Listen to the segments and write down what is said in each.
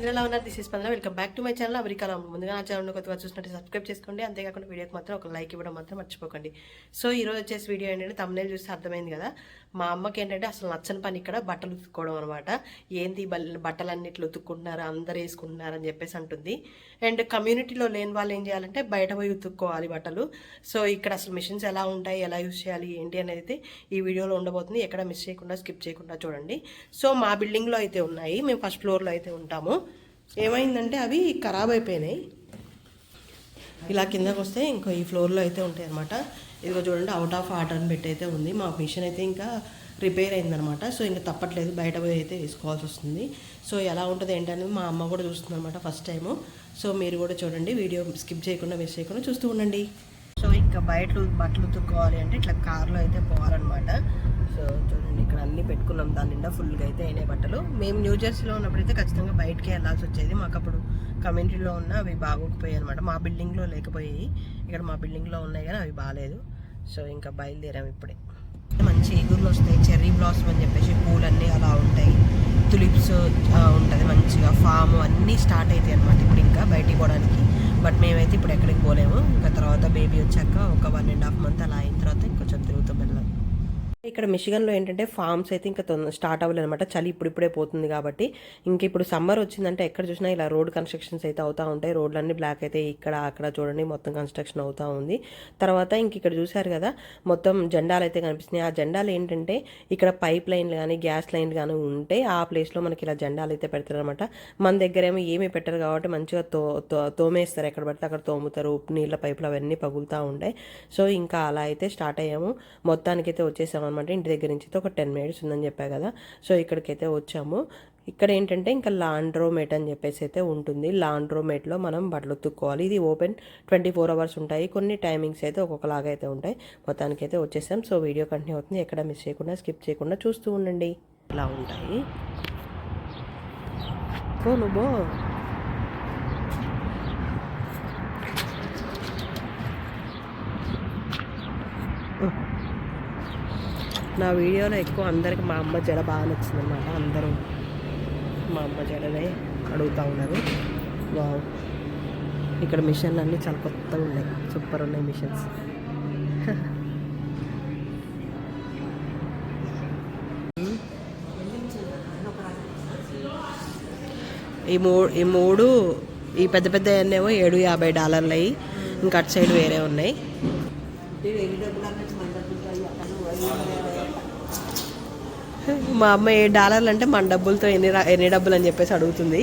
అందరూ ఎలా ఉన్నారు. This is Spandana welcome back to my channel అమెరికాలో ముందుగా నా ఛానల్ కొత్తగా చూసినట్టు సబ్స్క్రైబ్ చేసుకోండి. అంతేకాకుండా వీడియోకి మాత్రం ఒక లైక్ ఇవ్వడం మాత్రం మర్చిపోకండి. సో ఈ రోజు వచ్చేసి వీడియో ఏంటంటే తమ్మునే చూస్తే అర్థమైంది కదా. మా అమ్మకి ఏంటంటే అసలు నచ్చని పని ఇక్కడ బట్టలు ఉతుక్కోవడం అనమాట ఏంది బట్టలు అన్నిట్లు ఉతుక్కుంటున్నారు అందరు వేసుకుంటున్నారు అని చెప్పేసి అంటుంది. అండ్ కమ్యూనిటీలో లేని వాళ్ళు ఏం చేయాలంటే బయట పోయి ఉతుక్కోవాలి బట్టలు. సో ఇక్కడ అసలు మిషన్స్ ఎలా ఉంటాయి ఎలా యూస్ చేయాలి ఏంటి అనేది అయితే ఈ వీడియోలో ఉండబోతుంది. ఎక్కడ మిస్ చేయకుండా స్కిప్ చేయకుండా చూడండి. సో మా బిల్డింగ్లో అయితే ఉన్నాయి. మేము ఫస్ట్ ఫ్లోర్లో అయితే ఉంటాము. ఏమైందంటే అవి ఖరాబ్ అయిపోయినాయి. ఇలా కిందకు వస్తే ఇంకా ఈ ఫ్లోర్లో అయితే ఉంటాయి అనమాట ఇదిగో చూడండి అవుట్ ఆఫ్ ఆర్డర్ అని పెట్టి అయితే ఉంది. మా మిషన్ అయితే ఇంకా రిపేర్ అయిందనమాట సో ఇంకా తప్పట్లేదు బయట పోయి అయితే వేసుకోవాల్సి వస్తుంది. సో ఎలా ఉంటుంది ఏంటనేది మా అమ్మ కూడా చూస్తుంది అనమాట ఫస్ట్ టైము సో మీరు కూడా చూడండి వీడియో స్కిప్ చేయకుండా మిస్ చేయకుండా చూస్తూ ఉండండి. సో ఇంకా బయట బట్టలు ఉతుక్కోవాలి అంటే ఇట్లా కార్లో అయితే పోవాలన్నమాట. సో చూడండి ఇక్కడ అన్ని పెట్టుకున్నాం. దాని నిండా ఫుల్గా అయితే అయినాయి బట్టలు. మేము న్యూ జెర్సీలో ఉన్నప్పుడైతే ఖచ్చితంగా బయటకి వెళ్ళాల్సి వచ్చేది. మాకు అప్పుడు కమ్యూనిటీలో ఉన్న అవి బాగోకపోయాయి అనమాట మా బిల్డింగ్లో లేకపోయాయి. ఇక్కడ మా బిల్డింగ్లో ఉన్నాయి కానీ అవి బాగాలేదు సో ఇంకా బయలుదేరాం ఇప్పుడే. మంచి ఎగురులు వస్తాయి. చెర్రీ బ్లాసమ్ అని చెప్పేసి పూలన్నీ అలా ఉంటాయి. తులిప్స్ ఉంటుంది మంచిగా. ఫామ్ అన్నీ స్టార్ట్ అవుతాయి అనమాట ఇప్పుడు ఇంకా బయటికి పోవడానికి. బట్ మేమైతే ఇప్పుడు ఎక్కడికి పోలేము. ఇంకా తర్వాత బేబీ వచ్చాక ఒక వన్ అండ్ హాఫ్ మంత్ అలా అయిన తర్వాత ఇంకొంచెం తిరుగుతాం వెళ్ళాం ఇక్కడ మిషిగన్లో ఏంటంటే ఫార్మ్స్ అయితే ఇంకా తొందర స్టార్ట్ అవ్వలేదు అనమాట చలి ఇప్పుడిప్పుడే పోతుంది కాబట్టి. ఇంక ఇప్పుడు సమ్మర్ వచ్చిందంటే ఎక్కడ చూసినా ఇలా రోడ్ కన్స్ట్రక్షన్స్ అయితే అవుతూ ఉంటాయి. రోడ్లన్నీ బ్లాక్ అయితే ఇక్కడ అక్కడ చూడండి మొత్తం కన్స్ట్రక్షన్ అవుతూ ఉంది. తర్వాత ఇంక ఇక్కడ చూశారు కదా మొత్తం జెండాలు అయితే కనిపిస్తున్నాయి. ఆ జెండాలు ఏంటంటే ఇక్కడ పైప్ లైన్లు కానీ గ్యాస్ లైన్లు కానీ ఉంటే ఆ ప్లేస్లో మనకి ఇలా జెండాలు అయితే పెడతారనమాట మన దగ్గర ఏమో ఏమీ పెట్టరు కాబట్టి మంచిగా తో తో- తోమేస్తారు. ఎక్కడ పడితే అక్కడ తోముతారు. నీళ్ళ పైపులు అవన్నీ పగులుతూ ఉంటాయి. సో ఇంకా అలా అయితే స్టార్ట్ అయ్యాము. మొత్తానికైతే వచ్చేసాము అనమాట ఇంటి దగ్గర నుంచి అయితే ఒక టెన్ మినిట్స్ ఉందని చెప్పా కదా. సో ఇక్కడికైతే వచ్చాము. ఇక్కడ ఏంటంటే ఇంకా లాండ్రోమేట్ అని చెప్పేసి అయితే ఉంటుంది. లాండ్రోమేట్లో మనం బట్టలు ఉతుక్కోవాలి. ఇది ఓపెన్ ట్వంటీ ఫోర్ అవర్స్ ఉంటాయి. కొన్ని టైమింగ్స్ అయితే ఒక్కొక్కలాగా అయితే ఉంటాయి. మొత్తానికి అయితే వచ్చేసాం. సో వీడియో కంటిన్యూ అవుతుంది. ఎక్కడ మిస్ చేయకుండా స్కిప్ చేయకుండా చూస్తూ ఉండండి. ఇలా ఉంటాయి పో నువ్వు పో. నా వీడియోలో ఎక్కువ అందరికి మా అమ్మ జడ బాగా నచ్చింది అనమాట అందరూ మా అమ్మ జడనే అడుగుతూ ఉన్నారు. వావ్. ఇక్కడ మిషన్లు అన్నీ చాలా కొత్తగా ఉన్నాయి. సూపర్ ఉన్నాయి మిషన్స్. ఈ మూ ఈ మూడు ఈ పెద్ద పెద్ద ఏమో ఏడు యాభై డాలర్లు అయ్యి ఇంకా అటు సైడ్ వేరే ఉన్నాయి. మా అమ్మ ఏ డాలర్లు అంటే మన డబ్బులతో ఎన్ని ఎన్ని డబ్బులు అని చెప్పేసి అడుగుతుంది.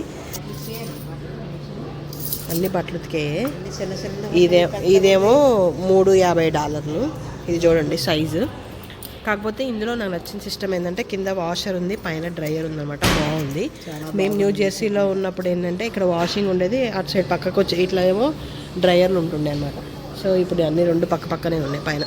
అన్ని బట్టలు ఉతికే ఇదే ఇదేమో మూడు యాభై డాలర్లు. ఇది చూడండి సైజు. కాకపోతే ఇందులో నాకు నచ్చిన సిస్టమ్ ఏంటంటే కింద వాషర్ ఉంది పైన డ్రైయర్ ఉందన్నమాట. బాగుంది. మేము న్యూ జెర్సీలో ఉన్నప్పుడు ఏంటంటే ఇక్కడ వాషింగ్ ఉండేది అటు సైడ్ పక్కకు వచ్చి ఇట్లా ఏమో డ్రైయర్లు ఉంటుండే అనమాట సో ఇప్పుడు అన్ని రెండు పక్క పక్కనే ఉన్నాయి పైన.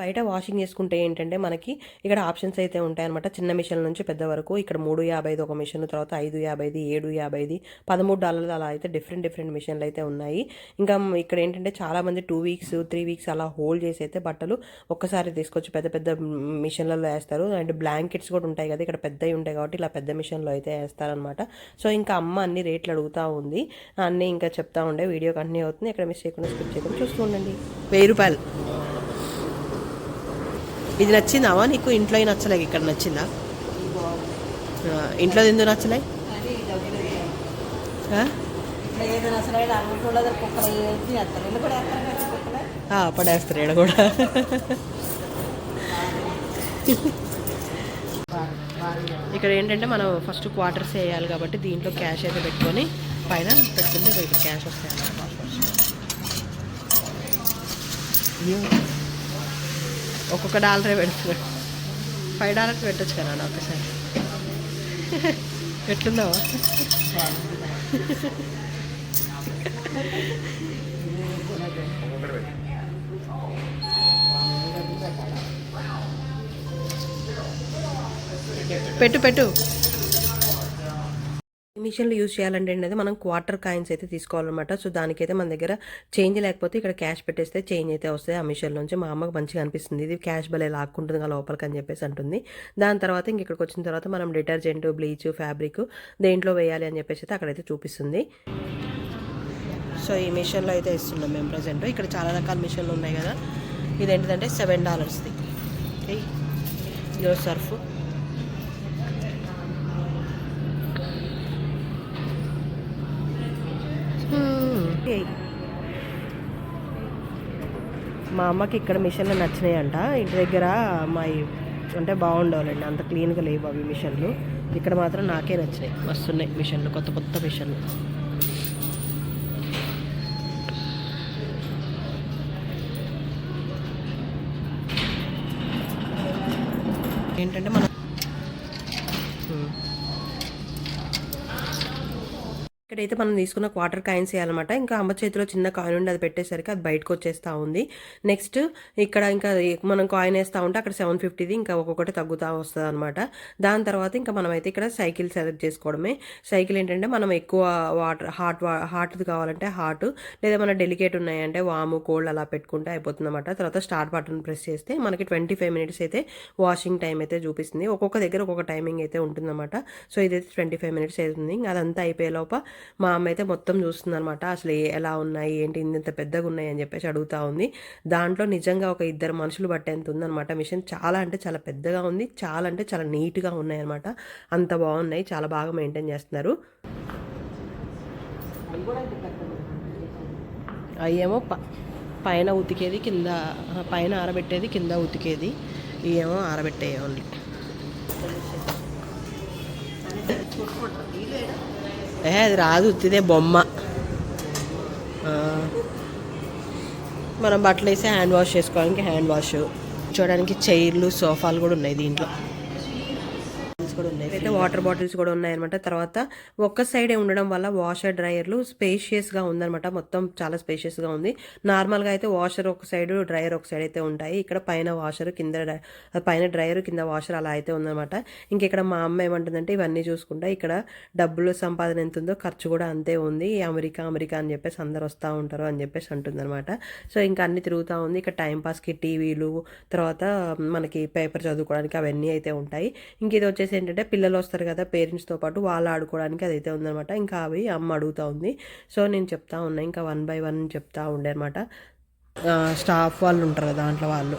బయట వాషింగ్ చేసుకుంటే ఏంటంటే మనకి ఇక్కడ ఆప్షన్స్ అయితే ఉంటాయన్నమాట. చిన్న మిషన్ నుంచి పెద్ద వరకు ఇక్కడ మూడు యాభైది ఒక మిషన్ తర్వాత ఐదు యాభైది ఏడు యాభైది పదమూడు డాలర్లు అలా అయితే డిఫరెంట్ డిఫరెంట్ మిషన్లు అయితే ఉన్నాయి. ఇంకా ఇక్కడ ఏంటంటే చాలా మంది టూ వీక్స్ త్రీ వీక్స్ అలా హోల్డ్ చేసి అయితే బట్టలు ఒక్కసారి తీసుకొచ్చి పెద్ద పెద్ద మిషన్లలో వేస్తారు. అండ్ బ్లాంకెట్స్ కూడా ఉంటాయి కదా ఇక్కడ పెద్దవి ఉంటాయి కాబట్టి ఇలా పెద్ద మిషన్లో అయితే వేస్తారనమాట సో ఇంకా అమ్మ అన్ని రేట్లు అడుగుతూ ఉంది. అన్నీ ఇంకా చెప్తా ఉండే. వీడియో కంటిన్యూ అవుతుంది. ఇక్కడ మిస్ చేయకుండా స్కిప్ చేయకుండా చూస్తూ ఉండండి. వెయ్యి రూపాయలు. ఇది నచ్చిందావా? నీకు ఇంట్లో నచ్చలేక ఇక్కడ నచ్చిందా? ఇంట్లో ఎందుకు నచ్చలే పడేస్తారు ఈడ కూడా. ఇక్కడ ఏంటంటే మనం ఫస్ట్ క్వార్టర్స్ వేయాలి కాబట్టి దీంట్లో క్యాష్ అయితే పెట్టుకొని పైన పెట్టుకుంటే ఇక్కడ క్యాష్ వస్తాయి. ఒక్కొక్క డాలరే పెడుతున్నాడు ఫైవ్ డాలర్స్ పెట్టచ్చు కదా నాన్న ఒకసారి. ఎట్లున్నావా? పెట్టు పెట్టు. మిషన్లు యూజ్ చేయాలంటే అనేది మనం క్వార్టర్ కాయిన్స్ అయితే తీసుకోవాలన్నమాట. సో దానికైతే మన దగ్గర చేంజ్ లేకపోతే ఇక్కడ క్యాష్ పెట్టేస్తే చేంజ్ అయితే వస్తాయి. ఆ మిషన్ నుంచి మా అమ్మకి మంచిగా అనిపిస్తుంది. ఇది క్యాష్ భలే లాక్కుంటుంది కదా లోపలికి అని చెప్పేసి అంటుంది. దాని తర్వాత ఇంక ఇక్కడికి వచ్చిన తర్వాత మనం డిటర్జెంట్ బ్లీచ్ ఫ్యాబ్రిక్ దేంట్లో వేయాలి అని చెప్పేసి అయితే అక్కడైతే చూపిస్తుంది. సో ఈ మిషన్లో అయితే ఇస్తున్నాం మేము ప్రజెంట్. ఇక్కడ చాలా రకాల మిషన్లు ఉన్నాయి కదా. ఇదేంటిదంటే సెవెన్ డాలర్స్ది. ఓకే. సర్ఫ్. మా అమ్మకి ఇక్కడ మిషన్లు నచ్చినాయి అంట ఇంటి దగ్గర మా అంటే బాగుండవాలండి అంత క్లీన్గా లేవు అవి మిషన్లు. ఇక్కడ మాత్రం నాకే నచ్చినాయి. వస్తున్నాయి మిషన్లు కొత్త కొత్త మిషన్లు. ఏంటంటే మనం ఇక్కడైతే మనం తీసుకున్న క్వార్టర్ కాయిన్స్ వేయాలన్నమాట ఇంకా అమ్మ చేతిలో చిన్న కాయిన్ ఉండి అది పెట్టేసరికి అది బయటకు వచ్చేస్తూ ఉంది. నెక్స్ట్ ఇక్కడ ఇంకా మనం కాయిన్ వేస్తూ ఉంటే అక్కడ సెవెన్ ఫిఫ్టీది ఇంకా ఒక్కొక్కటి తగ్గుతూ వస్తుంది అనమాట దాని తర్వాత ఇంకా మనమైతే ఇక్కడ సైకిల్ సెలెక్ట్ చేసుకోవడమే. సైకిల్ ఏంటంటే మనం ఎక్కువ వాటర్ హాట్ హాట్ది కావాలంటే హాట్ లేదా మన డెలికేట్ ఉన్నాయంటే వాము కోల్డ్ అలా పెట్టుకుంటే అయిపోతుంది అనమాట తర్వాత స్టార్ట్ బటన్ ప్రెస్ చేస్తే మనకి ట్వంటీ ఫైవ్ మినిట్స్ అయితే వాషింగ్ టైం అయితే చూపిస్తుంది. ఒక్కొక్క దగ్గర ఒక్కొక్క టైమింగ్ అయితే ఉంటుందన్నమాట. సో ఇదైతే ట్వంటీ ఫైవ్ మినిట్స్ అవుతుంది. ఇంకా అదంతా అయిపోయే లోపల మా అమ్మ అయితే మొత్తం చూస్తుంది అనమాట అసలు ఏ- ఎలా ఉన్నాయి ఏంటి ఇంత పెద్దగా ఉన్నాయి అని చెప్పేసి అడుగుతా ఉంది. దాంట్లో నిజంగా ఒక ఇద్దరు మనుషులు పట్టేంత ఉందన్నమాట. మిషన్ చాలా అంటే చాలా పెద్దగా ఉంది చాలా అంటే చాలా నీట్గా ఉన్నాయి అనమాట అంత బాగున్నాయి చాలా బాగా మెయింటైన్ చేస్తున్నారు. అయ్యేమో ప పైన ఉతికేది కింద పైన ఆరబెట్టేది కింద ఉతికేది. ఇవేమో ఆరబెట్టేవి ఓన్లీ ఏ అది రాదు ఉత్తిదే బొమ్మ ఆ. మనం బట్టలు వేసి హ్యాండ్ వాష్ చేసుకోవడానికి హ్యాండ్ వాష్ చూడడానికి చైర్లు సోఫాలు కూడా ఉన్నాయి దీంట్లో అయితే వాటర్ బాటిల్స్ కూడా ఉన్నాయి అనమాట తర్వాత ఒక్క సైడే ఉండడం వల్ల వాషర్ డ్రైయర్లు స్పేషియస్గా ఉందన్నమాట. మొత్తం చాలా స్పేషియస్గా ఉంది. నార్మల్గా అయితే వాషర్ ఒక సైడ్ డ్రైయర్ ఒక సైడ్ అయితే ఉంటాయి. ఇక్కడ పైన వాషర్ కింద పైన డ్రైయర్ కింద వాషర్ అలా అయితే ఉందన్నమాట. ఇంక ఇక్కడ మా అమ్మ ఏమంటుందంటే ఇవన్నీ చూసుకుంటా ఇక్కడ డబ్బులు సంపాదన ఎంత ఉందో ఖర్చు కూడా అంతే ఉంది. అమెరికా అమెరికా అని చెప్పేసి అందరు వస్తూ ఉంటారు అని చెప్పేసి అంటుందన్నమాట. సో ఇంకా అన్ని తిరుగుతూ ఉంది. ఇక్కడ టైంపాస్కి టీవీలు తర్వాత మనకి పేపర్ చదువుకోవడానికి అవన్నీ అయితే ఉంటాయి. ఇంక ఇది వచ్చేసి ఏంటంటే పిల్లలు వస్తారు కదా పేరెంట్స్తో పాటు వాళ్ళు ఆడుకోవడానికి అదైతే ఉందనమాట ఇంకా అవి అమ్మ అడుగుతూ ఉంది. సో నేను చెప్తా ఉన్నా ఇంకా వన్ బై వన్ చెప్తా ఉండే అనమాట స్టాఫ్ వాళ్ళు ఉంటారు కదా దాంట్లో వాళ్ళు.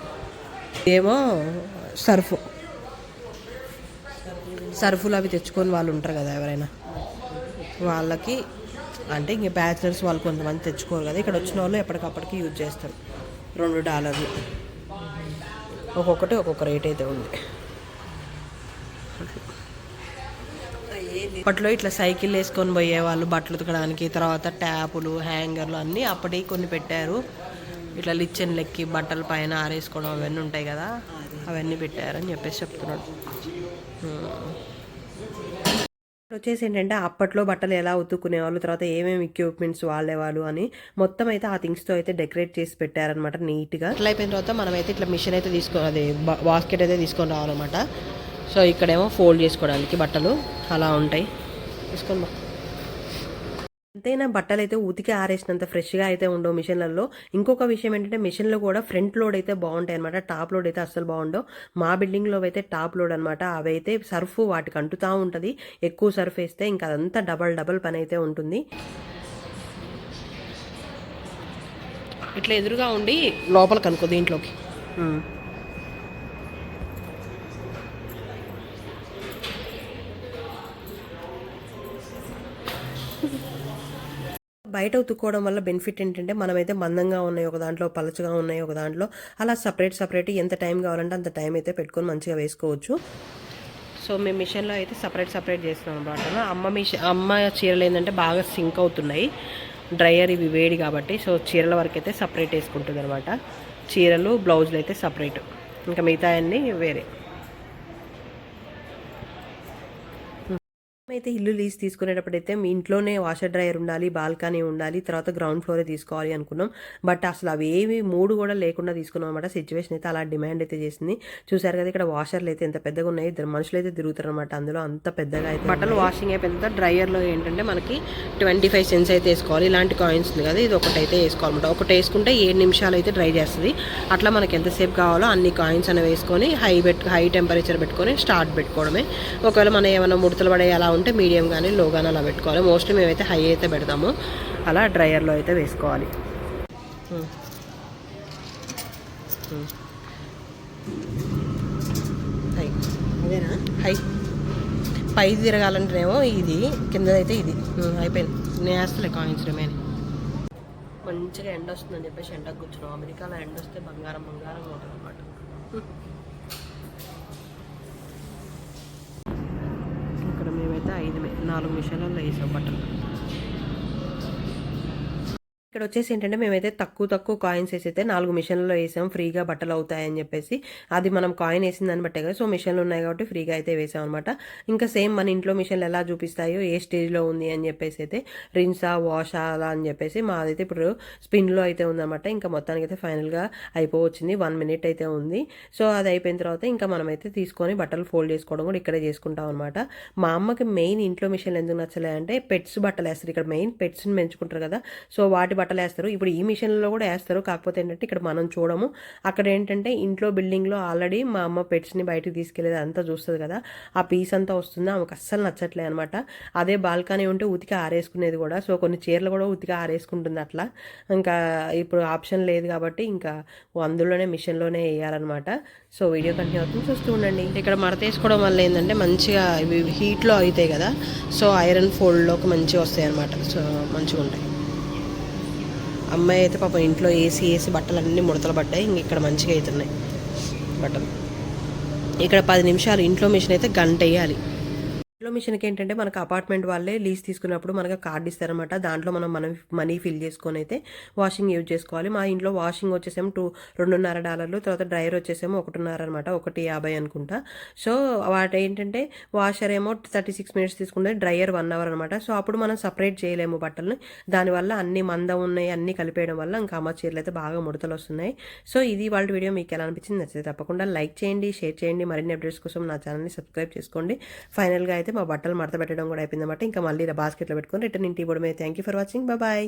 ఏమో సర్ఫ్. సర్ఫులు అవి తెచ్చుకొని వాళ్ళు ఉంటారు కదా ఎవరైనా. వాళ్ళకి అంటే ఇంక బ్యాచిలర్స్ వాళ్ళు కొంతమంది తెచ్చుకోరు కదా. ఇక్కడ వచ్చిన వాళ్ళు ఎప్పటికప్పటికి యూజ్ చేస్తారు. రెండు డాలర్లు. ఒక్కొక్కటి ఒక్కొక్క రేట్ అయితే ఉంది. అప్పట్లో ఇట్లా సైకిల్ వేసుకొని పోయేవాళ్ళు బట్టలు ఉతకడానికి తర్వాత ట్యాపులు హ్యాంగర్లు అన్నీ అప్పటి కొన్ని పెట్టారు. ఇట్లా లిచ్చన్ లెక్కి బట్టల పైన ఆరేసుకోవడం అవన్నీ ఉంటాయి కదా అవన్నీ పెట్టారని చెప్పేసి చెప్తున్నాడు. వచ్చేసి ఏంటంటే అప్పట్లో బట్టలు ఎలా ఉతుక్కునేవాళ్ళు తర్వాత ఏమేమి ఎక్విప్మెంట్స్ వాడేవాళ్ళు అని మొత్తం అయితే ఆ థింగ్స్తో అయితే డెకరేట్ చేసి పెట్టారనమాట నీట్గా అట్లా అయిపోయిన తర్వాత మనం అయితే ఇట్లా మిషన్ అయితే తీసుకో అది బాస్కెట్ అయితే తీసుకొని రావాలన్నమాట. సో ఇక్కడేమో ఫోల్డ్ చేసుకోవడానికి బట్టలు. అలా ఉంటాయి. తీసుకొని బా ఎంతైనా బట్టలు అయితే ఉతికి ఆరేసినంత ఫ్రెష్గా అయితే ఉండవు మిషన్లలో. ఇంకొక విషయం ఏంటంటే మిషన్లో కూడా ఫ్రంట్ లోడ్ అయితే బాగుంటాయి అనమాట టాప్ లోడ్ అయితే అస్సలు బాగుండవు. మా బిల్డింగ్లో అయితే టాప్ లోడ్ అనమాట అవి అయితే సర్ఫ్ వాటికి అంటుతూ ఉంటుంది. ఎక్కువ సర్ఫ్ వేస్తే ఇంకా అదంతా డబల్ డబల్ పని అయితే ఉంటుంది. ఇట్లా ఎదురుగా ఉండి లోపలికి అనుకో దీంట్లోకి. బయట ఉతుక్కోవడం వల్ల బెనిఫిట్ ఏంటంటే మనమైతే మందంగా ఉన్నాయి ఒక దాంట్లో పలచగా ఉన్నాయి ఒక దాంట్లో అలా సపరేట్ సపరేట్ ఎంత టైం కావాలంటే అంత టైం అయితే పెట్టుకొని మంచిగా వేసుకోవచ్చు. సో మేము మిషన్లో అయితే సపరేట్ సపరేట్ చేస్తున్నాం అనమాట. అమ్మ మిషన్ అమ్మ చీరలు ఏంటంటే బాగా సింక్ అవుతున్నాయి. డ్రయర్ ఇవి వేడి కాబట్టి సో చీరల వరకు అయితే సపరేట్ వేసుకుంటుంది అనమాట. చీరలు బ్లౌజులు అయితే సపరేట్. ఇంకా మిగతా అన్నీ వేరే. అయితే ఇల్లు లీజ్ తీసుకునేటప్పుడు అయితే మీ ఇంట్లోనే వాషర్ డ్రైయర్ ఉండాలి బాల్కనీ ఉండాలి తర్వాత గ్రౌండ్ ఫ్లోరే తీసుకోవాలి అనుకున్నాం. బట్ అసలు అవి ఏవి మూడు కూడా లేకుండా తీసుకున్నాం అనమాట సిచ్యువేషన్ అయితే అలా డిమాండ్ అయితే చేసింది. చూసారు కదా ఇక్కడ వాషర్లు అయితే ఎంత పెద్దగా ఉన్నాయి. ఇద్దరు మనుషులు అయితే తిరుగుతారు అనమాట అందులో అంత పెద్దగా అయితే బట్టలు వాషింగ్ అయిపోయిన తర్వాత డ్రైయర్లో ఏంటంటే మనకి ట్వంటీ ఫైవ్ సెన్స్ అయితే వేసుకోవాలి. ఇలాంటి కాయిన్స్ ఉంది కదా ఇది ఒకటి అయితే వేసుకోవాలన్నమాట ఒకటి వేసుకుంటే ఏడు నిమిషాలు అయితే డ్రై చేస్తుంది. అట్లా మనకి ఎంతసేపు కావాలో అన్ని కాయిన్స్ అనేవి వేసుకొని హై పెట్ హై టెంపరేచర్ పెట్టుకొని స్టార్ట్ పెట్టుకోవడమే. ఒకవేళ మనం ఏమైనా ముడతలు పడే అలా ఉంటే మీడియం కానీ లో కానీ అలా పెట్టుకోవాలి. మోస్ట్లీ మేమైతే హై అయితే పెడతాము. అలా డ్రయర్లో అయితే వేసుకోవాలి. హై. అదేనా? హై. పై తిరగాలంటేనేమో ఇది. కిందదైతే ఇది. అయిపోయింది. నేను వేస్తలే కాయిన్స్ రిమైన్ మంచిగా ఎండ వస్తుందని చెప్పేసి ఎండకు కూర్చున్నాం. అమెరికాలో ఎండ వస్తే బంగారం బంగారం ఉంటుంది అనమాట అయితే ఐదు నాలుగు మిషన్లలో వేసాం బట్టలు. ఇక్కడ వచ్చేసి ఏంటంటే మేమైతే తక్కువ తక్కువ కాయిన్స్ వేసి అయితే నాలుగు మిషన్లలో వేసాం ఫ్రీగా బట్టలు అవుతాయని చెప్పేసి. అది మనం కాయిన్ వేసిన దాన్ని బట్టే కదా సో మిషన్లు ఉన్నాయి కాబట్టి ఫ్రీగా అయితే వేసాం అనమాట ఇంకా సేమ్ మన ఇంట్లో మిషన్లు ఎలా చూపిస్తాయో ఏ స్టేజ్లో ఉంది అని చెప్పేసి అయితే రిన్సా వాషా అలా అని చెప్పేసి మాదైతే ఇప్పుడు స్పిన్లో అయితే ఉందన్నమాట. ఇంకా మొత్తానికి అయితే ఫైనల్గా అయిపోవచ్చింది వన్ మినిట్ అయితే ఉంది. సో అది అయిపోయిన తర్వాత ఇంకా మనమైతే తీసుకొని బట్టలు ఫోల్డ్ చేసుకోవడం కూడా ఇక్కడే చేసుకుంటాం అనమాట మా అమ్మకి మెయిన్ ఇంట్లో మిషన్లు ఎందుకు నచ్చలే అంటే పెట్స్ బట్టలు వేస్తారు ఇక్కడ మెయిన్ పెట్స్ని పెంచుకుంటారు కదా సో వాటి బట్టలు వేస్తారు ఇప్పుడు ఈ మిషన్లో కూడా వేస్తారు. కాకపోతే ఏంటంటే ఇక్కడ మనం చూడము. అక్కడ ఏంటంటే ఇంట్లో బిల్డింగ్లో ఆల్రెడీ మా అమ్మ పెట్స్ని బయటకు తీసుకెళ్ళేది అంతా చూస్తుంది కదా. ఆ పీస్ అంతా వస్తుంది. ఆమెకు అస్సలు నచ్చట్లే అనమాట. అదే బాల్కనీ ఉంటే ఉతికి ఆరేసుకునేది కూడా. సో కొన్ని చీరలు కూడా ఉతికి ఆరేసుకుంటుంది అట్లా. ఇంకా ఇప్పుడు ఆప్షన్ లేదు కాబట్టి ఇంకా అందులోనే మిషన్లోనే వేయాలన్నమాట. సో వీడియో కంటిన్యూ అవుతుంది. చూస్తూ ఉండండి. ఇక్కడ మడత వేసుకోవడం వల్ల ఏంటంటే మంచిగా ఇవి హీట్లో అవుతాయి కదా. సో ఐరన్ ఫోల్డ్లోకి మంచిగా వస్తాయి అనమాట సో మంచిగా ఉంటాయి అమ్మాయి అయితే పాపం ఇంట్లో ఏసీ ఏసీ బట్టలు అన్నీ ముడతలు పడ్డాయి. ఇంక ఇక్కడ మంచిగా అవుతున్నాయి బట్టలు. ఇక్కడ పది నిమిషాలు ఇంట్లో మిషన్ అయితే గంట వేయాలి ఇంట్లో మిషన్కి ఏంటంటే మనకు అపార్ట్మెంట్ వాళ్ళే లీజ్ తీసుకున్నప్పుడు మనకు కార్డు ఇస్తారనమాట దాంట్లో మనం మనం మనీ ఫిల్ చేసుకొని అయితే వాషింగ్ యూజ్ చేసుకోవాలి. మా ఇంట్లో వాషింగ్ వచ్చేసేమో టూ రెండున్నర డాలర్లు తర్వాత డ్రైయర్ వచ్చేసేమో ఒకటిన్నర అనమాట ఒకటి యాభై అనుకుంటా. సో వాటి ఏంటంటే వాషర్ ఏమో థర్టీ సిక్స్ మినిట్స్ తీసుకుంటే డ్రైయర్ వన్ అవర్ అనమాట సో అప్పుడు మనం సపరేట్ చేయలేము బట్టలని. దానివల్ల అన్ని మంద ఉన్నాయి అన్ని కలిపేయడం వల్ల ఇంకా అమ్మ చీరలు అయితే బాగా ముడతలు వస్తున్నాయి. సో ఇది వాళ్ళ వీడియో మీకు ఎలా అనిపించింది నచ్చితే తప్పకుండా లైక్ చేయండి షేర్ చేయండి. మరిన్ని అప్డేట్స్ కోసం నా ఛానల్ని సబ్స్క్రైబ్ చేసుకోండి. ఫైనల్గా అయితే మా బట్టలు మడత పెట్టడం కూడా అయిపోయిందన్నమాట. ఇంకా మళ్ళీ ఇలా బాస్కెట్లో పెట్టుకొని రిటర్న్ ఇంటి ఇవ్వడమే thank you for watching bye